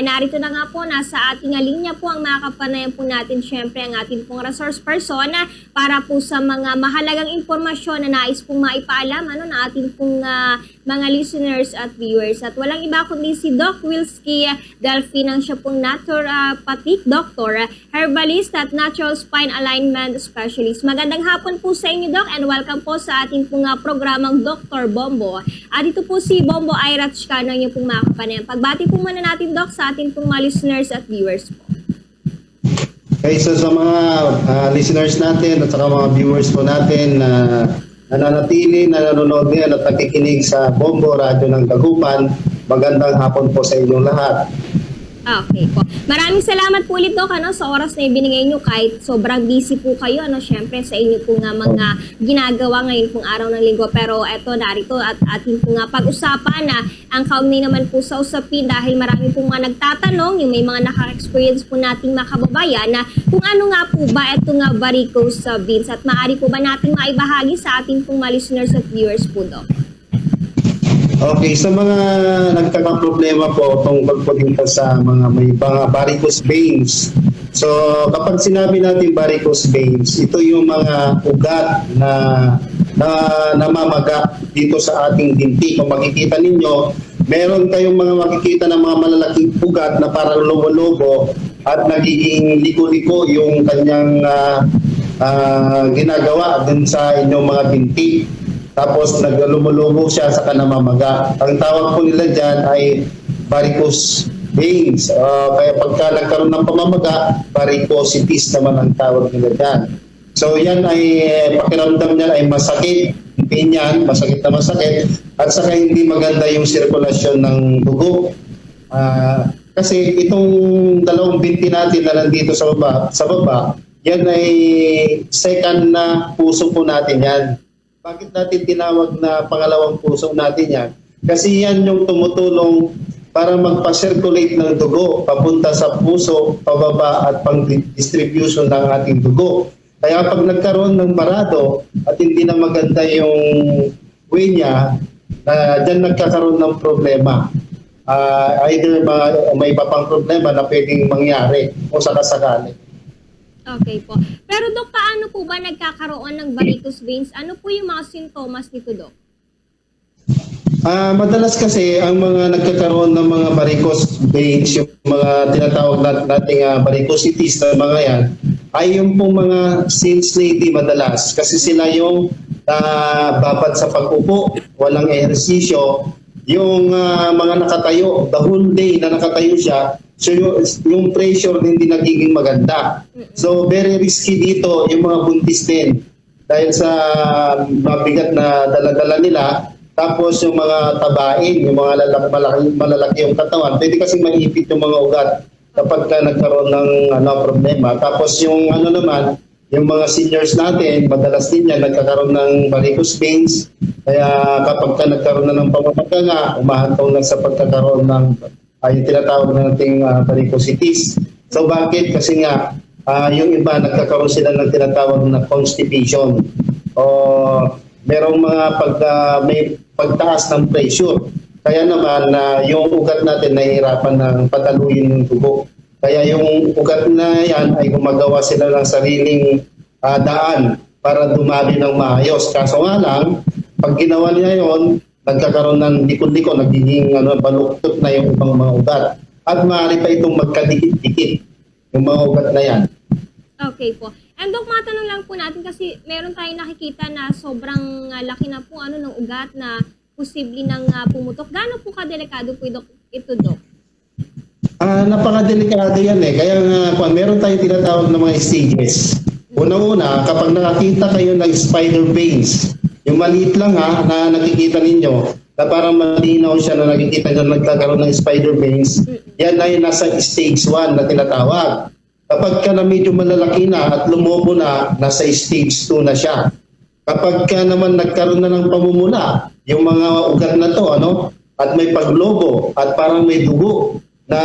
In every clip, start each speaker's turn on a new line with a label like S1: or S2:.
S1: Eh narito na nga po, nasa ating linya po ang makakapanayan po natin syempre ang ating pong resource person para po sa mga mahalagang impormasyon na nais pong maipaalam ano, na ating pong ah, mga listeners at viewers. At walang iba kundi si Doc Wilski Delphine ang siya pong naturopathic doctor, herbalist at natural spine alignment specialist. Magandang hapon po sa inyo, Doc, and welcome po sa ating pong ah, programang Dr. Bombo. At ito po si Bombo Irat Chicano, yung pong makakapanayan. Pagbati po muna natin, Doc, sa ating pong mga listeners at viewers po.
S2: Okay, so sa mga ah, listeners natin at saka mga viewers po natin na nananatili, na nanonood ngayon at nakikinig sa Bombo Radio ng Dagupan, magandang hapon po sa inyong lahat.
S1: Ah, Okay po. Maraming salamat po ulit, Doc, ano, sa oras na ibinigay nyo kahit sobrang busy po kayo, ano, syempre sa inyo po nga mga ginagawa ngayon pong araw ng linggo. Pero eto, narito at atin po nga pag-usapan na ang kaugnay naman po sa usapin dahil marami po mga nagtatanong, yung may mga naka-experience po nating mga kababayan na kung ano nga po ba ito nga varicose veins at maaari po ba nating maibahagi sa ating pong mga listeners at viewers po, Doc?
S2: Okay, sa mga nagkakaproblema po tungkol po dito sa mga may mga varicose veins. So, kapag sinabi natin varicose veins, ito yung mga ugat na na namamaga dito sa ating binti. Kung makikita ninyo, meron kayong mga makikita ng mga malalaking ugat na parang lobo-lobo at nagiging liko-liko yung kanyang ah, ah, ginagawa dun sa inyong mga binti. Tapos naglulumo siya sa kanamamaga. Ang tawag po nila dyan ay varicose veins. Ah, kaya pagka nagkaroon ng pamamaga, varicositis naman ang tawag nila dyan. So yan ay eh, pakiramdam niyan ay masakit, pain yan, masakit na masakit, at saka hindi maganda yung sirkulasyon ng dugo. Ah, kasi itong dalawang binti natin na nandito sa baba, sa baba, yan ay second na puso po natin yan. Bakit natin tinawag na pangalawang puso natin yan? Kasi yan yung tumutulong para magpa-circulate ng dugo papunta sa puso, pababa at pang-distribution ng ating dugo. Kaya pag nagkaroon ng barado at hindi na maganda yung way niya, na dyan nagkakaroon ng problema. Ah, either ma- may iba pang problema na pwedeng mangyari o sakasakali.
S1: Okay po. Pero Dok, paano po ba nagkakaroon ng varicose veins? Ano po yung mga sintomas nito, Dok?
S2: Ah, madalas kasi ang mga nagkakaroon ng mga varicose veins, yung mga tinatawag nat- nating uh, varicosities na mga yan, ay yung pong mga sales lady madalas. Kasi sila yung ah, babad sa pag-upo, walang ehersisyo, yung ah, mga nakatayo, the whole day na nakatayo siya, so yung, yung pressure hindi nagiging maganda. So very risky dito yung mga buntis din dahil sa mabigat na daladala nila tapos yung mga tabain, yung mga lalaki, malaki, malalaki yung katawan, pwede kasi maipit yung mga ugat kapag ka nagkaroon ng ano, problema. Tapos yung ano naman, yung mga seniors natin, madalas din yan, nagkakaroon ng varicose veins. Kaya kapag ka nagkaroon na ng pamamaga nga, umahantong na sa pagkakaroon ng ay tinatawag na nating uh, varicositis. So bakit? Kasi nga, ah, yung iba nagkakaroon sila ng tinatawag na constipation. O merong mga pag, ah, may pagtaas ng pressure. Kaya naman na yung ugat natin nahihirapan ng pataluyin yung dugo. Kaya yung ugat na yan ay gumagawa sila ng sariling ah, daan para dumali ng maayos. Kaso nga lang, pag ginawa niya yon, nagkakaroon ng likod-likod, nagiging ano, baluktot na yung ibang mga ugat. At maaari pa itong magkadikit-dikit yung mga ugat na yan.
S1: Okay po. And Dok, matanong lang po natin kasi meron tayong nakikita na sobrang ah, laki na po ano ng ugat na posible nang ah, pumutok. Gaano po kadelikado po ito, ito Dok?
S2: Ah, napakadelikado yan eh. Kaya nga, kung meron tayong tinatawag na mga stages. Unang-una, kapag nakakita kayo ng spider veins, yung maliit lang ha, na nakikita ninyo, na parang malinaw siya na nakikita nyo nagkakaroon ng spider veins, yan ay nasa stage 1 na tinatawag. Kapag ka na medyo malalaki na at lumobo na, nasa stage 2 na siya. Kapag ka naman nagkaroon na ng pamumula, yung mga ugat na to, ano, at may paglobo at parang may dugo na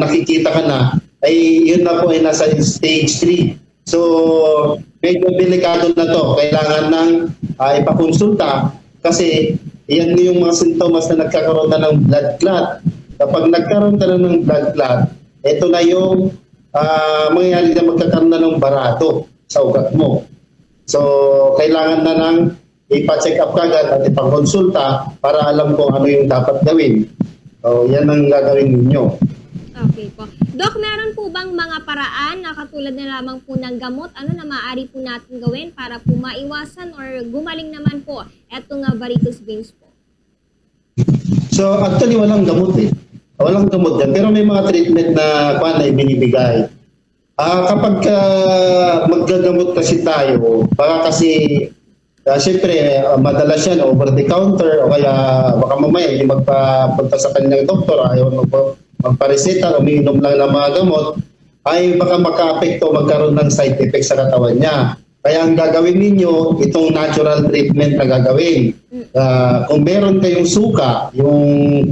S2: nakikita ka na, ay yun na po ay nasa stage 3. So, medyo delikado na to. Kailangan ng ah, ipakonsulta kasi yan yung mga sintomas na nagkakaroon na ng blood clot Kapag nagkaroon ka na ng blood clot, ito na yung ah, mangyayari na magkakaroon na ng barato sa ugat mo. So, kailangan na ng ipa-check up kagad at ipakonsulta para alam kung ano yung dapat gawin. So, yan ang gagawin ninyo.
S1: Okay po. Dok, meron po bang mga paraan na katulad na lamang po ng gamot, ano na maaari po natin gawin para po maiwasan or gumaling naman po etong uh, varicose veins po?
S2: So, actually, walang gamot eh. Walang gamot yan. Pero may mga treatment na kwan na ibinibigay. Ah, kapag ka maggagamot kasi tayo, baka kasi uh, siyempre ah, madalas yan over the counter o kaya baka mamaya hindi magpapunta sa kanyang doktor, ayaw mag- magpareseta, umiinom lang ng mga gamot, ay baka makaapekto magkaroon ng side effect sa katawan niya. Kaya ang gagawin ninyo, itong natural treatment na gagawin. Ah, kung meron kayong suka, yung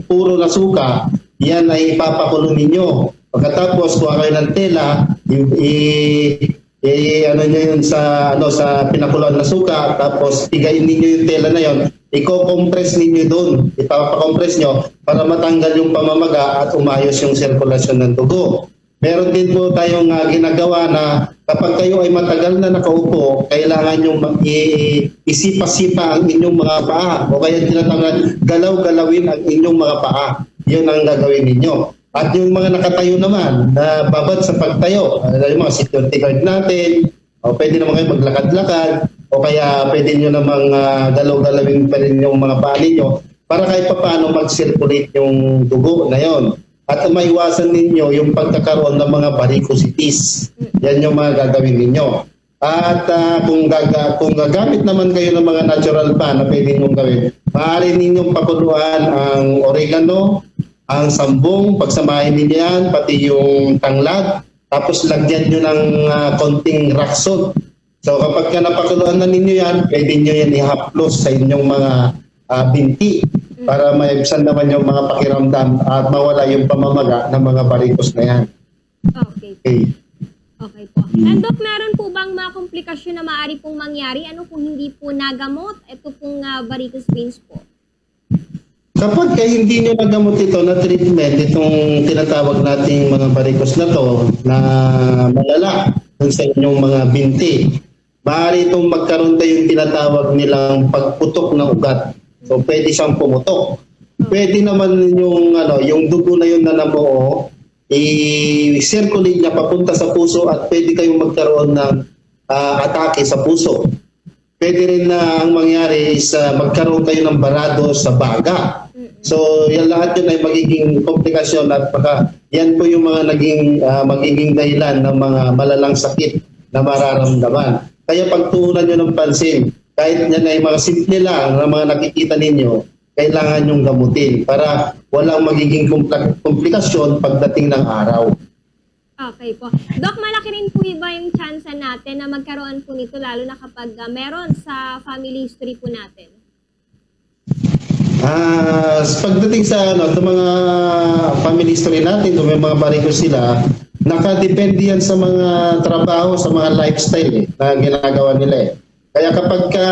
S2: puro na suka, yan ay ipapakulo ninyo. Pagkatapos kuha kayo ng tela, i- i- ano nyo yun sa ano sa pinakuluan na suka, tapos pigayin ninyo yung tela na yon, i-compress ninyo doon, ipapakompress nyo para matanggal yung pamamaga at umayos yung sirkulasyon ng dugo. Meron din po tayong ah, ginagawa na kapag kayo ay matagal na nakaupo, kailangan yung isipa-sipa ang inyong mga paa o kaya tinatawag galaw-galawin ang inyong mga paa. Yun ang gagawin ninyo. At yung mga nakatayo naman, na babad sa pagtayo, ano yung mga security guard natin, o pwede naman kayo maglakad-lakad, o kaya pwede nyo namang ah, galaw-galawin pa rin yung mga paa ninyo para kahit pa paano mag-circulate yung dugo na yon. At maiwasan ninyo yung pagkakaroon ng mga varicosities. Yan yung mga gagawin ninyo. At ah, kung, gaga, kung gagamit naman kayo ng mga natural pa na pwede nyong gawin, maaari ninyong pakuluan ang oregano, ang sambong, pagsamahin ninyo yan, pati yung tanglad, tapos lagyan nyo ng ah, konting rock salt. So kapag ka napakuluan na ninyo yan, pwede nyo yan ihaplos sa inyong mga ah, binti para maibsan naman yung mga pakiramdam at mawala yung pamamaga ng mga varicose na yan.
S1: Okay.
S2: Okay.
S1: Okay po. And Dok, meron po bang mga komplikasyon na maaari pong mangyari? Ano kung hindi po nagamot? Ito pong uh, varicose veins po.
S2: Kapag kay hindi nyo nagamot ito na treatment, itong tinatawag nating mga varicose na to, na malala dun sa inyong mga binti, maaari itong magkaroon tayo yung tinatawag nilang pagputok ng ugat. So pwede siyang pumutok. Pwede naman yung ano, yung dugo na yun na nabuo, i-circulate niya papunta sa puso at pwede kayong magkaroon ng ah, atake sa puso. Pwede rin na ang mangyari is ah, magkaroon kayo ng barado sa baga. So, yan lahat yun ay magiging komplikasyon at baka yan po yung mga naging ah, magiging dahilan ng mga malalang sakit na mararamdaman. Kaya pagtuunan nyo ng pansin, kahit yan ay mga simple lang na mga nakikita ninyo, kailangan nyong gamutin para walang magiging kompla- komplikasyon pagdating ng araw.
S1: Okay po. Dok, malaki rin po iba yung chance natin na magkaroon po nito lalo na kapag uh, meron sa family history po natin.
S2: Ah, pagdating sa ano, sa mga family history natin, kung may mga varicose sila, nakadepende yan sa mga trabaho, sa mga lifestyle eh, na ginagawa nila eh. Kaya kapag ka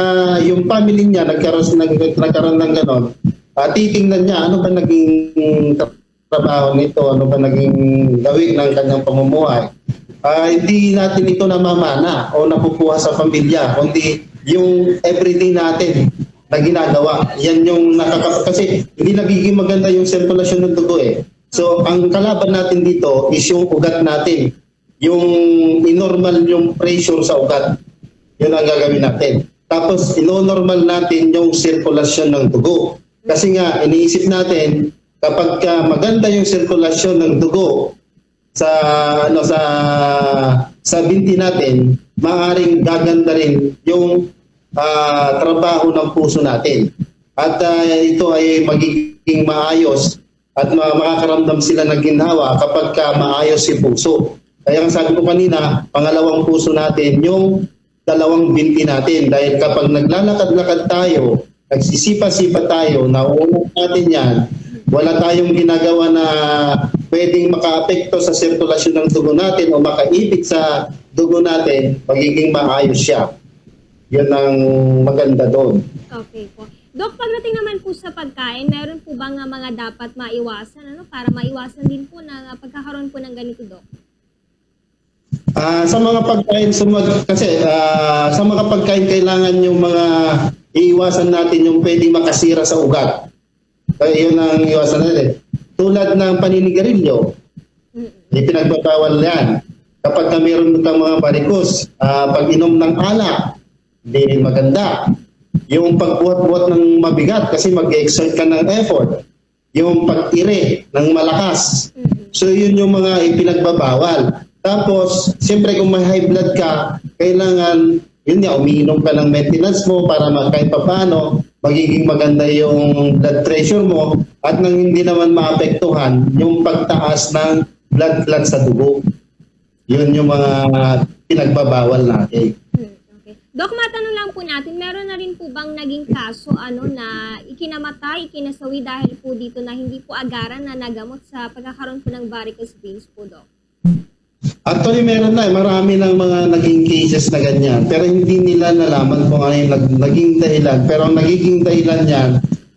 S2: yung family niya nagkaroon, nag, nagkaroon ng ganon, ah, titingnan niya ano ba naging tra- trabaho nito, ano ba naging gawin ng kanyang pamumuhay. Ah, hindi natin ito namamana o napupuha sa pamilya, kundi yung everyday natin na ginagawa. Yan yung nakaka... Kasi hindi nagiging maganda yung sirkulasyon ng dugo eh. So, ang kalaban natin dito is yung ugat natin. Yung inormal yung pressure sa ugat. Yun ang gagawin natin. Tapos, ino-normal natin yung sirkulasyon ng dugo. Kasi nga, iniisip natin, kapag ka maganda yung sirkulasyon ng dugo sa ano sa sa binti natin, maaring gaganda rin yung ah, trabaho ng puso natin. At ah, ito ay magiging maayos at ma- makakaramdam sila ng ginhawa kapag ka maayos si puso. Kaya ang sabi ko kanina, pangalawang puso natin yung dalawang binti natin. Dahil kapag naglalakad-lakad tayo, nagsisipa-sipa tayo, nauunok natin yan, wala tayong ginagawa na pwedeng makaapekto sa sirkulasyon ng dugo natin o makaipit sa dugo natin, magiging maayos siya. Yun ang maganda doon.
S1: Okay po. Dok, pagdating naman po sa pagkain, meron po bang ah, mga dapat maiwasan ano para maiwasan din po na ah, pagkakaroon po ng ganito, Dok?
S2: Ah, sa mga pagkain sumag kasi ah, sa mga pagkain kailangan yung mga iiwasan natin yung pwedeng makasira sa ugat. Kaya yun ang iwasan natin. Tulad ng paninigarilyo, ipinagbabawal yan. Kapag na meron kang mga barikos, ah, pag inom ng alak, hindi rin maganda. Yung pagbuhat-buhat ng mabigat kasi mag-exert ka ng effort. Yung pag-ire ng malakas. So yun yung mga ipinagbabawal. Tapos, siyempre kung may high blood ka, kailangan, yun nga, umiinom ka ng maintenance mo para kahit paano, magiging maganda yung blood pressure mo at nang hindi naman maapektuhan yung pagtaas ng blood clot sa dugo. Yun yung mga pinagbabawal natin.
S1: Dok, matanong lang po natin, meron na rin po bang naging kaso ano na ikinamatay, ikinasawi dahil po dito na hindi po agaran na nagamot sa pagkakaroon po ng varicose veins po, Dok?
S2: Actually, meron na. eh. Marami ng mga naging cases na ganyan. Pero hindi nila nalaman kung ano yung nag- naging dahilan. Pero ang nagiging dahilan niyan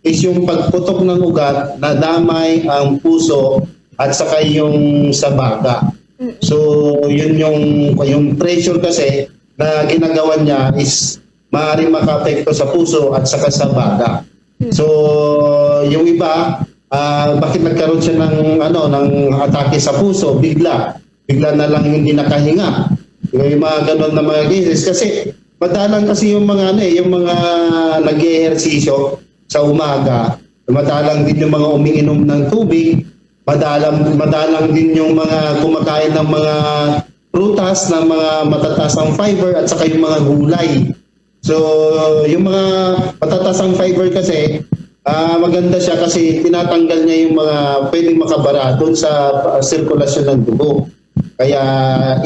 S2: is yung pagputok ng ugat na damay ang puso at saka yung sa baga. So, yun yung, yung pressure kasi na ginagawa niya is maaaring makaapekto sa puso at saka sa baga. So, yung iba, ah, bakit nagkaroon siya ng ano ng atake sa puso bigla? Bigla na lang hindi nakahinga. Yung mga ganun na mga cases kasi madalang kasi yung mga ano eh, yung mga nag-ehersisyo sa umaga, madalang din yung mga umiinom ng tubig, madalang madalang din yung mga kumakain ng mga prutas ng mga matataas ang fiber at saka yung mga gulay. So, yung mga matatasang fiber kasi, ah maganda siya kasi tinatanggal niya yung mga pwedeng makabara doon sa ah, sirkulasyon ng dugo. Kaya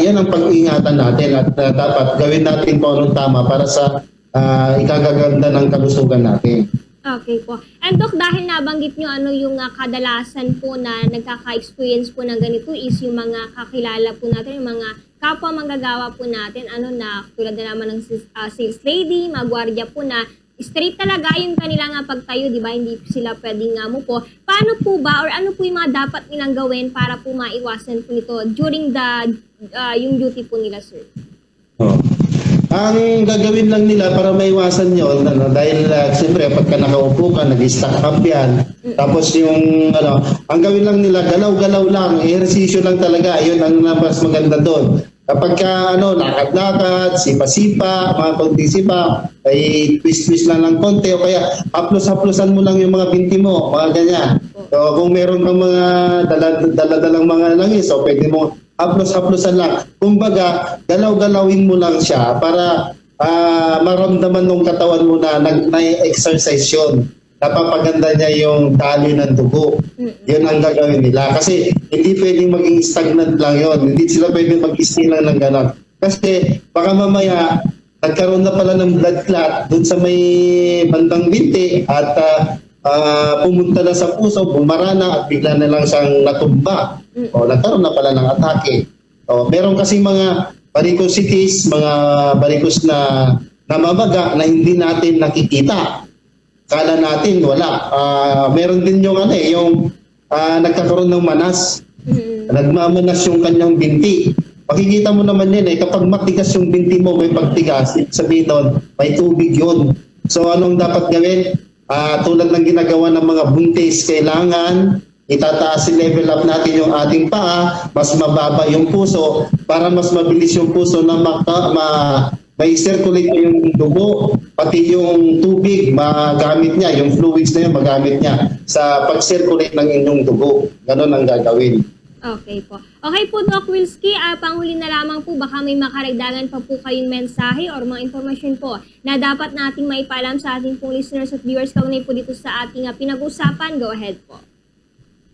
S2: yan ang pag-ingatan natin at ah, dapat gawin natin kung anong tama para sa ah, ikagaganda ng kalusugan natin.
S1: Okay po. And Dok, dahil nabanggit nyo ano yung ah, kadalasan po na nagkaka-experience po ng ganito is yung mga kakilala po natin, yung mga kapwa manggagawa po natin, ano na tulad na naman ng ah, sales lady, mga gwardiya po na straight talaga yung kanila nga pagtayo, di ba? Hindi sila pwedeng nga mo po. Paano po ba or ano po yung mga dapat nilang gawin para po maiwasan po ito during the ah, yung duty po nila, sir?
S2: Oh. Ang gagawin lang nila para maiwasan yun, ano, dahil uh, siyempre pagka nakaupo ka, nag-stack up yan. Tapos yung, ano, ang gawin lang nila, galaw-galaw lang, ehersisyo lang talaga, yun ang mas maganda doon. Kapag ka, ano, lakad-lakad, sipa-sipa, mga konting sipa, ay twist-twist lang ng konti, o kaya haplos-haplosan mo lang yung mga binti mo, mga ganyan. So, kung meron kang mga dala- dala-dalang mga langis, so pwede mo haplos-haplosan lang. Kumbaga, galaw-galawin mo lang siya para ah, maramdaman ng katawan mo na nag- na-exercise yun. Napapaganda niya yung daloy ng dugo. Yun ang gagawin nila. Kasi hindi pwedeng maging stagnant lang yon. Hindi sila pwedeng mag-stay lang ng ganon. Kasi baka mamaya nagkaroon na pala ng blood clot dun sa may bandang binti at ah, ah, pumunta na sa puso, bumara na at bigla na lang siyang natumba. O nagkaroon na pala ng atake. O, meron kasi mga varicosities, mga varicose na namamaga na hindi natin nakikita. Kala natin wala. Ah, meron din yung ano eh, yung ah, nagkakaroon ng manas.
S1: Mm.
S2: Nagmamanas yung kanyang binti. Makikita mo naman yan eh, kapag matigas yung binti mo, may pagtigas, sabihin doon, may tubig yun. So anong dapat gawin? Ah, tulad ng ginagawa ng mga buntis, kailangan itataas level up natin yung ating paa, mas mababa yung puso, para mas mabilis yung puso na maka, ma, may circulate yung dugo, pati yung tubig, magamit niya, yung fluids na yun, magamit niya sa pag-circulate ng inyong dugo. Ganon ang gagawin.
S1: Okay po. Okay po, Doc Wilski, ah, panghuli na lamang po, baka may makaragdagan pa po kayong mensahe or mga informasyon po na dapat nating maipalam sa ating pong listeners at viewers kaunay po dito sa ating ah, pinag-usapan. Go ahead po.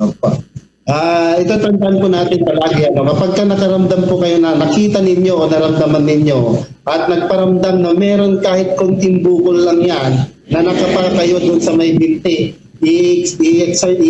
S2: Opo. Ah, ito tandaan po natin palagi ano, kapag ka nakaramdam po kayo na nakita ninyo o naramdaman ninyo at nagparamdam na meron kahit konting bukol lang yan na nakapa kayo doon sa may binti, i-massage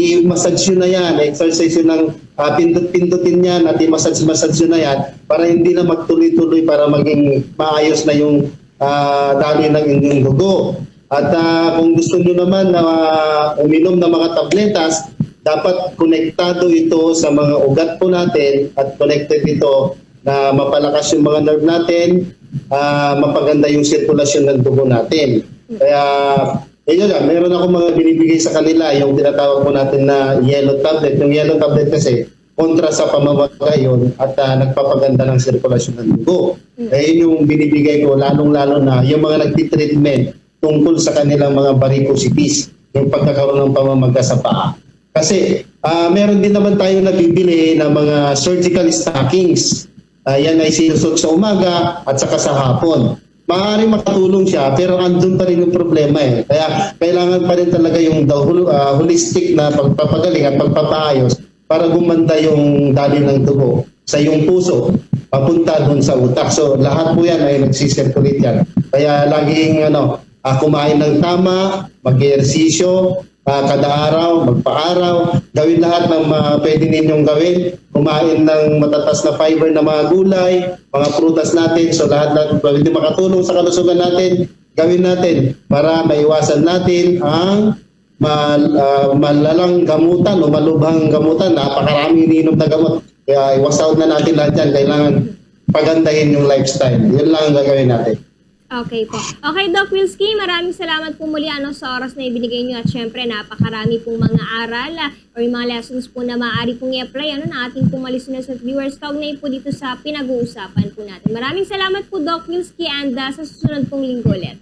S2: yun na yan, exercise yun ng ah, pindot-pindutin yan at i-massage-massage na yan para hindi na magtuloy-tuloy para maging maayos na yung ah, daloy ng inyong dugo. At ah, kung gusto nyo naman na ah, uminom ng mga tabletas, dapat konektado ito sa mga ugat po natin at connected ito na mapalakas yung mga nerve natin, ah, mapaganda yung sirkulasyon ng dugo natin. Kaya, yun lang, meron ako mga binibigay sa kanila, yung tinatawag po natin na yellow tablet. Yung yellow tablet kasi, kontra sa pamamaga yun at ah, nagpapaganda ng sirkulasyon ng dugo. Eh, yun yung binibigay ko, lalong-lalo na yung mga nagtitreatment tungkol sa kanilang mga varicosities, yung pagkakaroon ng pamamaga sa paa. Kasi ah, meron din naman tayo nabibili ng mga surgical stockings. Ah, yan ay sinusot sa umaga at saka sa hapon. Maaari makatulong siya pero andun pa rin yung problema eh. Kaya kailangan pa rin talaga yung the ah, holistic na pagpapagaling at pagpapaayos para gumanda yung dali ng dugo sa iyong puso papunta doon sa utak. So lahat po yan ay nagsisirculate yan. Kaya laging ano, ah, kumain ng tama, mag-ehersisyo, ah, kada araw, magpa-araw, gawin lahat ng mga pwede ninyong gawin, kumain ng matatas na fiber na mga gulay, mga prutas natin, so lahat na pwede makatulong sa kalusugan natin, gawin natin para maiwasan natin ang mal, ah, malalang gamutan o malubhang gamutan, napakaraming iniinom na gamot. Kaya iwasaw na natin lahat yan. Kailangan pagandahin yung lifestyle. Yun lang ang gagawin natin.
S1: Okay po. Okay, Doc Wilski, maraming salamat po muli ano, sa oras na ibinigay niyo at syempre napakarami pong mga aral ah, or yung mga lessons po na maaari pong i-apply ano, na ating pong listeners at viewers kaugnay po dito sa pinag-uusapan po natin. Maraming salamat po, Doc Wilski, and ah, sa susunod pong linggo ulit.